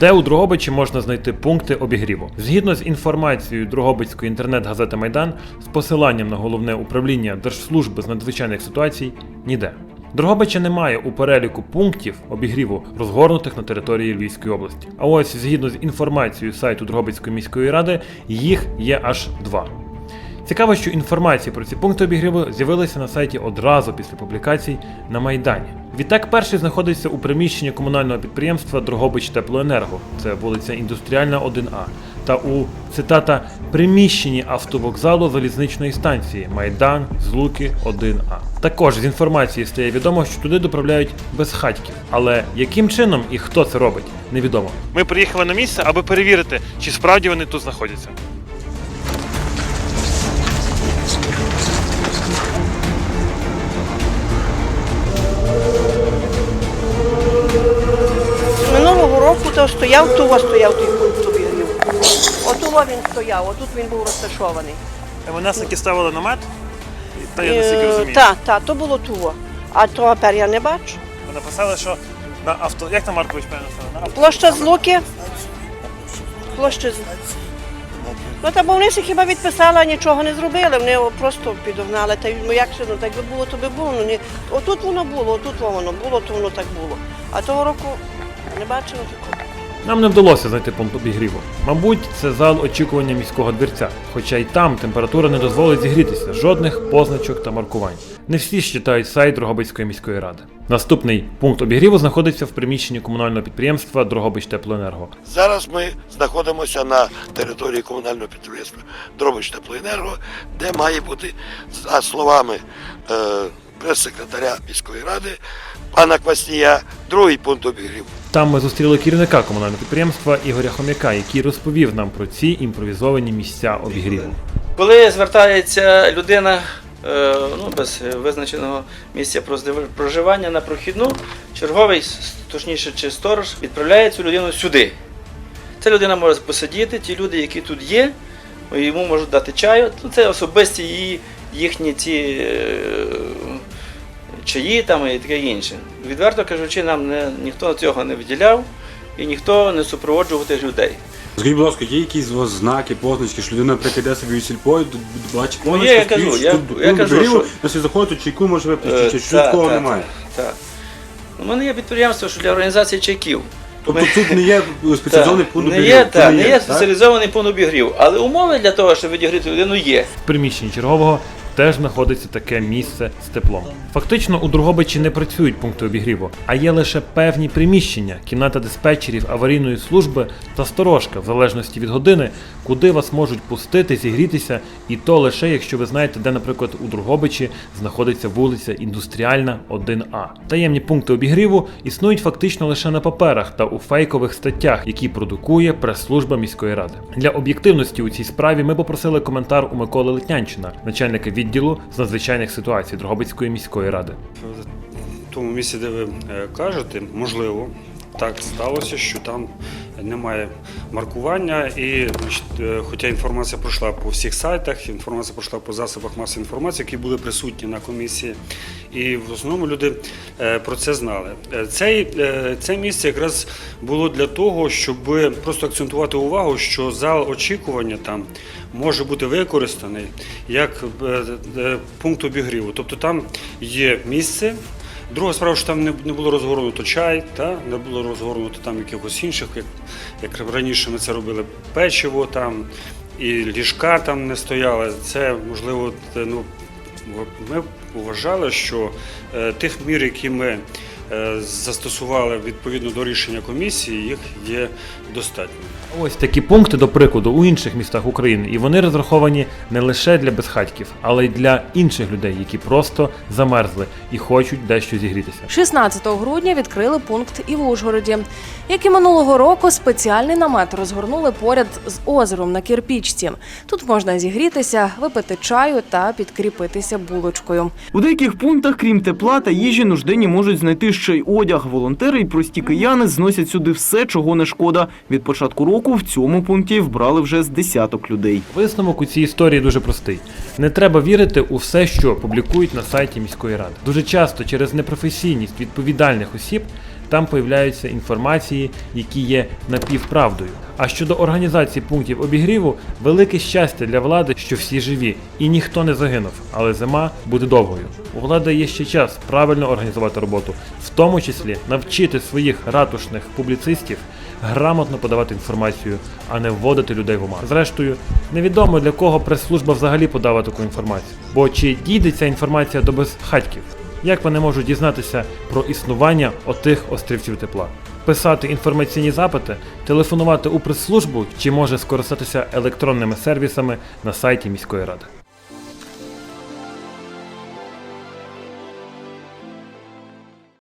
де у Дрогобичі можна знайти пункти обігріву. Згідно з інформацією Дрогобицької інтернет-газети Майдан з посиланням на головне управління Держслужби з надзвичайних ситуацій ніде. Дрогобича немає у переліку пунктів обігріву, розгорнутих на території Львівської області. А ось згідно з інформацією сайту Дрогобицької міської ради, їх є аж два. Цікаво, що інформація про ці пункти обігріву з'явилася на сайті одразу після публікацій на Майдані. Відтак, перший знаходиться у приміщенні комунального підприємства Дрогобич Теплоенерго, це вулиця Індустріальна 1А, та у цитата приміщенні автовокзалу залізничної станції Майдан Злуки 1А. Також з інформації стає відомо, що туди доправляють безхатьків. Але яким чином і хто це робить, невідомо. Ми приїхали на місце, аби перевірити, чи справді вони тут знаходяться. Стояв, туво стояв той пункт обігрів. Отуво він стояв, отут він був розташований. Вони таки ставили намет, та я наскільки розумію. Так, так, то було туво. А того тепер я не бачу. Ви написали, що на авто. Як там Маркович авто. Площа з Луки. Площа з. Ну та бо вони ще хіба відписали, а нічого не зробили. Вони його просто підогнали. Та ну як ще, ну так би було, то би було. Ну, ні. Отут воно було, отут воно було, то воно так було. А того року не бачила такого. Нам не вдалося знайти пункт обігріву. Мабуть, це зал очікування міського двірця, хоча й там температура не дозволить зігрітися, жодних позначок та маркувань. Не всі ж сайт Дрогобицької міської ради. Наступний пункт обігріву знаходиться в приміщенні комунального підприємства Дрогобич Теплоенерго. Зараз ми знаходимося на території комунального підприємства Дробич Теплоенерго, де має бути, за словами е, прес-секретаря міської ради, пана Кваснія, другий пункт обігріву. Там ми зустріли керівника комунального підприємства Ігоря Хомяка, який розповів нам про ці імпровізовані місця обігріву. Коли звертається людина е, ну, без визначеного місця проживання на прохідну, черговий, точніше, чи сторож, відправляє цю людину сюди. Ця людина може посидіти, ті люди, які тут є, йому можуть дати чаю. Це особисті її, їхні ці е, чаї там і таке інше. Відверто кажучи, нам не, ніхто цього не виділяв і ніхто не супроводжував тих людей. Скажіть, будь ласка, є якісь у вас знаки, позначки, що людина наприклад, йде собі у сільпо, і бачить Ну, я кажу, я- тут я пункт кажу, обігріву, що- якщо заходить, то чайку може випити, Е, чи що такого немає. Так. У мене є підприємство що для організації чайків. Тобто Ми- тут не є спеціалізований пункт не обігріву? є, так, не є спеціалізований пункт обігрів, але умови для того, щоб відігріти людину, є. В приміщенні чергового теж знаходиться таке місце з теплом. Фактично у Другобичі не працюють пункти обігріву, а є лише певні приміщення, кімната диспетчерів аварійної служби та сторожка, в залежності від години, куди вас можуть пустити, зігрітися, і то лише якщо ви знаєте, де, наприклад, у Другобичі знаходиться вулиця Індустріальна 1А. Таємні пункти обігріву існують фактично лише на паперах та у фейкових статтях, які продукує прес-служба міської ради. Для об'єктивності у цій справі ми попросили коментар у Миколи Летнянчина, начальника відділу з надзвичайних ситуацій Дрогобицької міської ради. В тому місці, де ви е, кажете, можливо, так сталося, що там немає маркування, і е, хоча інформація пройшла по всіх сайтах, інформація пройшла по засобах масової інформації, які були присутні на комісії, і в основному люди е, про це знали. Е, Цей, це місце якраз було для того, щоб просто акцентувати увагу, що зал очікування там може бути використаний як пункт обігріву. Тобто там є місце. Друга справа, що там не, не було розгорнуто чай, та, не було розгорнуто там якихось інших, як, як раніше ми це робили, печиво там, і ліжка там не стояли. Це можливо, ну, ми вважали, що е, тих мір, які ми застосували відповідно до рішення комісії, їх є достатньо. Ось такі пункти, до прикладу, у інших містах України, і вони розраховані не лише для безхатьків, але й для інших людей, які просто замерзли і хочуть дещо зігрітися. 16 грудня відкрили пункт і в Ужгороді. Як і минулого року, спеціальний намет розгорнули поряд з озером на кірпічці. Тут можна зігрітися, випити чаю та підкріпитися булочкою. У деяких пунктах, крім тепла та їжі, нужденні можуть знайти ще й одяг. Волонтери і прості кияни зносять сюди все, чого не шкода. Від початку року в цьому пункті вбрали вже з десяток людей. Висновок у цій історії дуже простий: не треба вірити у все, що публікують на сайті міської ради. Дуже часто через непрофесійність відповідальних осіб там появляються інформації, які є напівправдою. А щодо організації пунктів обігріву, велике щастя для влади, що всі живі, і ніхто не загинув. Але зима буде довгою. У влади є ще час правильно організувати роботу, в тому числі навчити своїх ратушних публіцистів грамотно подавати інформацію, а не вводити людей в оману. Зрештою, невідомо для кого прес-служба взагалі подала таку інформацію. Бо чи дійде ця інформація до безхатьків? Як вони можуть дізнатися про існування отих острівців тепла? Писати інформаційні запити, телефонувати у прес-службу чи може скористатися електронними сервісами на сайті міської ради.